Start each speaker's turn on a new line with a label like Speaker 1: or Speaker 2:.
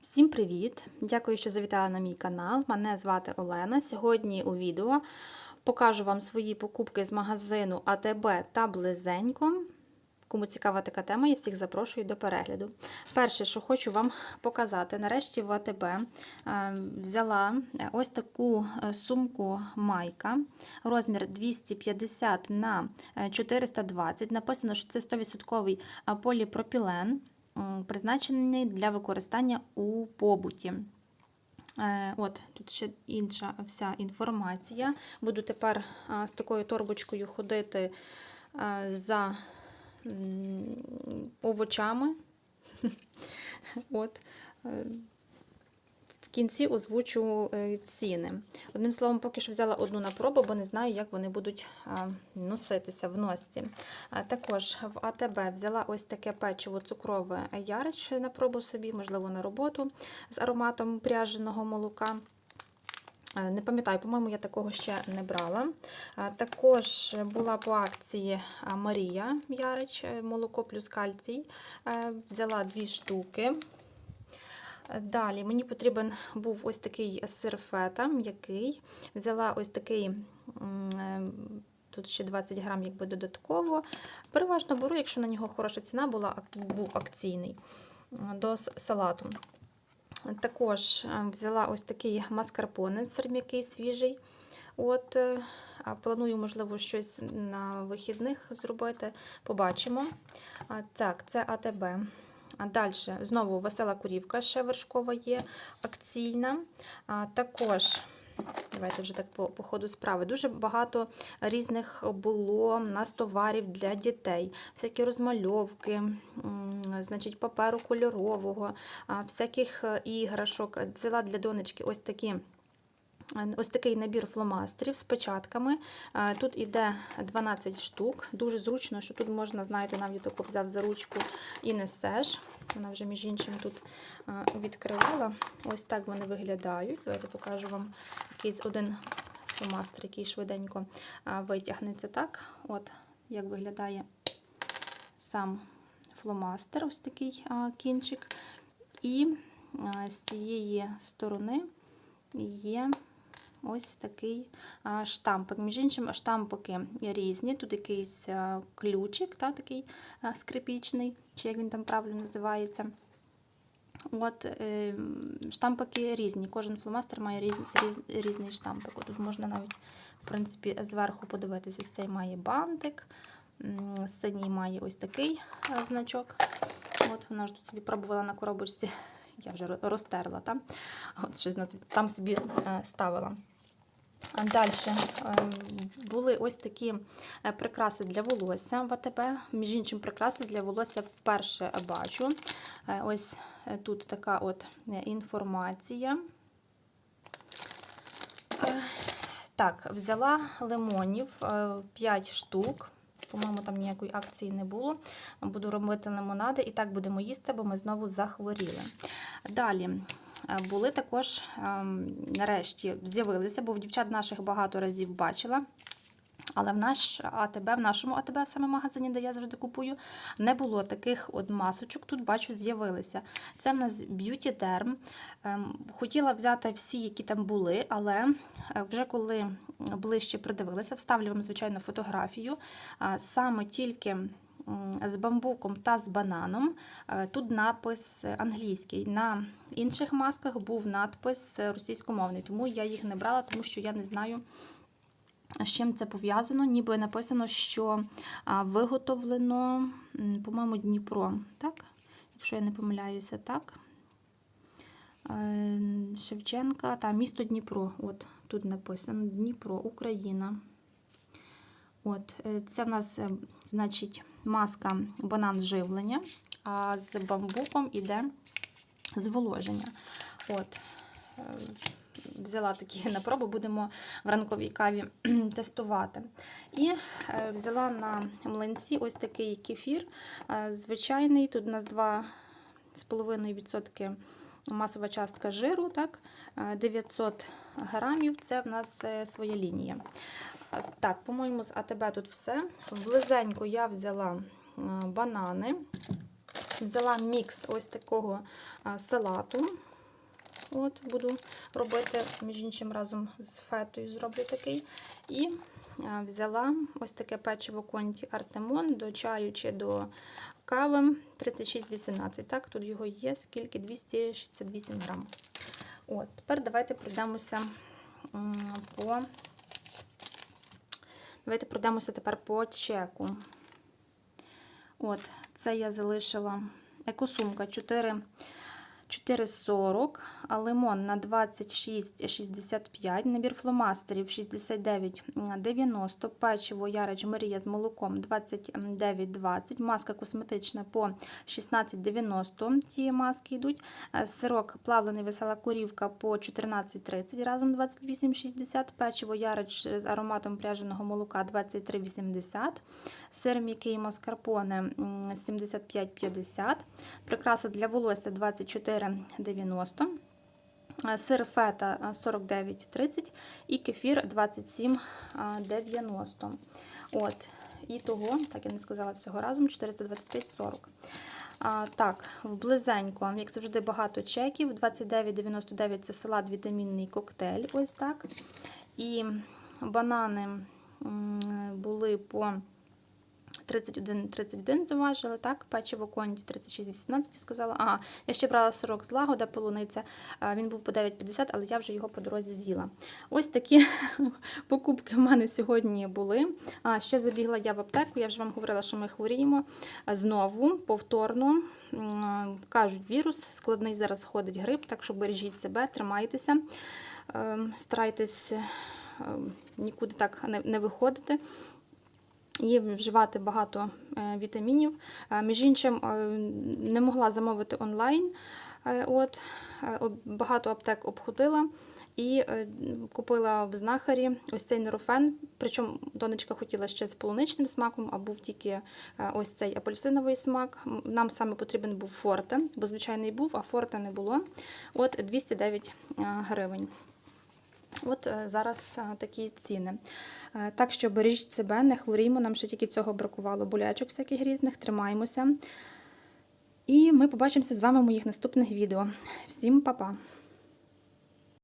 Speaker 1: Всім привіт! Дякую, що завітали на мій канал. Мене звати Олена. Сьогодні у відео покажу вам свої покупки з магазину АТБ та Близенько. Кому цікава така тема, я всіх запрошую до перегляду. Перше, що хочу вам показати, нарешті в АТБ е, взяла ось таку е, сумку майка, розмір 250 на 420. Написано, що це 100% поліпропілен, призначений для використання у побуті. Е, От, тут ще інша вся інформація. Буду тепер з такою торбочкою ходити за овочами. От. В кінці озвучу е, ціни. Одним словом, поки що взяла одну на пробу, бо не знаю, як вони будуть носитися в носці. Також в АТБ взяла ось таке печиво цукрове ярич на пробу собі, можливо, на роботу з ароматом пряженого молока. Е, Не пам'ятаю, по-моєму, я такого ще не брала. Також була по акції Марія Ярич, е, молоко плюс кальцій. Взяла дві штуки. Далі мені потрібен був ось такий сир фета м'який. Взяла ось такий, е, тут ще 20 грам якби додатково. Переважно беру, якщо на нього хороша ціна була, був акційний до салату. Також е, взяла ось такий маскарпоне, сир м'який свіжий. От, е, планую, можливо, щось на вихідних зробити. Побачимо. Так, це АТБ. А далі знову весела курівка, ще вершкова є, акційна. А також, давайте вже так по, по ходу справи, дуже багато різних було нас товарів для дітей, всякі розмальовки, значить, паперу кольорового, всяких е, іграшок. Взяла для донечки ось такі. Ось такий набір фломастерів з печатками. Е, Тут іде 12 штук. Дуже зручно, що тут можна, знаєте, навіть таку взяв за ручку і несеш. Вона вже, між іншим, тут е, відкривала. Ось так вони виглядають. Давайте покажу вам якийсь один фломастер, який швиденько е, витягнеться так. От як виглядає сам фломастер, ось такий кінчик. І з цієї сторони є ось такий штампик. Між іншим, штампики різні. Тут якийсь ключик, та, такий скрипічний, чи як він там правильно називається. От, е, штампики різні. Кожен фломастер має різ, різ, різний штампик. Тут можна навіть в принципі, зверху подивитися. Ось цей має бантик, синій має ось такий значок. От Вона ж тут собі пробувала на коробочці. Я вже розтерла там. От щось там собі е, ставила. Далі були ось такі е, прикраси для волосся в АТБ. Між іншим, прикраси для волосся вперше бачу. Е, Ось е, тут така от інформація. Так, взяла лимонів 5 штук. По-моєму, там ніякої акції не було. Буду робити лимонади і так будемо їсти, бо ми знову захворіли. Далі були також, ем, нарешті, з'явилися, бо в дівчат наших багато разів бачила. Але в наш АТБ, в нашому АТБ, саме магазині, де я завжди купую, не було таких от масочок. Тут бачу, з'явилися. Це в нас Beauty Derm. Ем, Хотіла взяти всі, які там були, але е, вже коли ближче придивилася, вставлю вам, звичайно, фотографію. Саме тільки з бамбуком та з бананом. Е, Тут напис англійський. На інших масках був надпис російськомовний, тому я їх не брала, тому що я не знаю. З чим це пов'язано? Ніби написано, що виготовлено, по-моєму, Дніпро. Так? Якщо я не помиляюся, так. Е, Шевченка та місто Дніпро. От тут написано Дніпро, Україна. От, е, це в нас, значить, маска банан живлення, а з бамбуком іде зволоження. От. е, Взяла такі на пробу, будемо в ранковій каві тестувати. І е, взяла на млинці ось такий кефір. е, Звичайний, тут у нас 2,5% масова частка жиру, так? е, 900 грамів це в нас е, своя лінія. Е, Так, по-моєму, з АТБ тут все. Близенько я взяла е, банани. Взяла мікс ось такого салату. От, буду робити, між іншим, разом з фетою зроблю такий. І взяла ось таке печиво конті Артемон до чаю чи до кави 36,18. Так, тут його є, скільки? 268 грам. От, тепер давайте пройдемося по. Давайте пройдемося тепер по чеку. От, це я залишила екосумка 4. 4,40, а лимон на 26,65, набір фломастерів 69,90, печиво Ярич Марія з молоком 29,20, маска косметична по 16,90, ті маски йдуть, Е, сирок плавлений весела корівка по 14,30, разом 28,60, печиво Ярич з ароматом пряженого молока 23,80, сир м'який маскарпоне 75,50, прикраса для волосся 24,90, е, сир фета е, 49,30 і кефір 27,90. От, і того, так я не сказала всього разом, 425,40. А, так, в близенько, як завжди, багато чеків. 29,99 це салат вітамінний коктейль. Ось так. І банани були по 31,31 заважили, так, печиво конді 36,18 я сказала. Ага, я ще брала сирок з лагода, полуниця. Він був по 9,50, але я вже його по дорозі з'їла. Ось такі покупки в мене сьогодні були. А ще забігла я в аптеку. Я вже вам говорила, що ми хворіємо знову, повторно. Кажуть, вірус складний зараз ходить грип, так що бережіть себе, тримайтеся, Ем, старайтесь ем, нікуди так не виходити. І вживати багато е, вітамінів. Е, Між іншим, е, не могла замовити онлайн. От, багато аптек обходила і купила в знахарі ось цей нурофен. Причому донечка хотіла ще з полуничним смаком, а був тільки ось цей апельсиновий смак. Нам саме потрібен був форте, бо звичайний був, а форте не було. От 209 е, гривень. От е, зараз е, такі ціни. Е, Так що бережіть себе, не хворіймо, нам ще тільки цього бракувало болячок всяких різних, тримаємося. І ми побачимося з вами в моїх наступних відео. Всім па-па!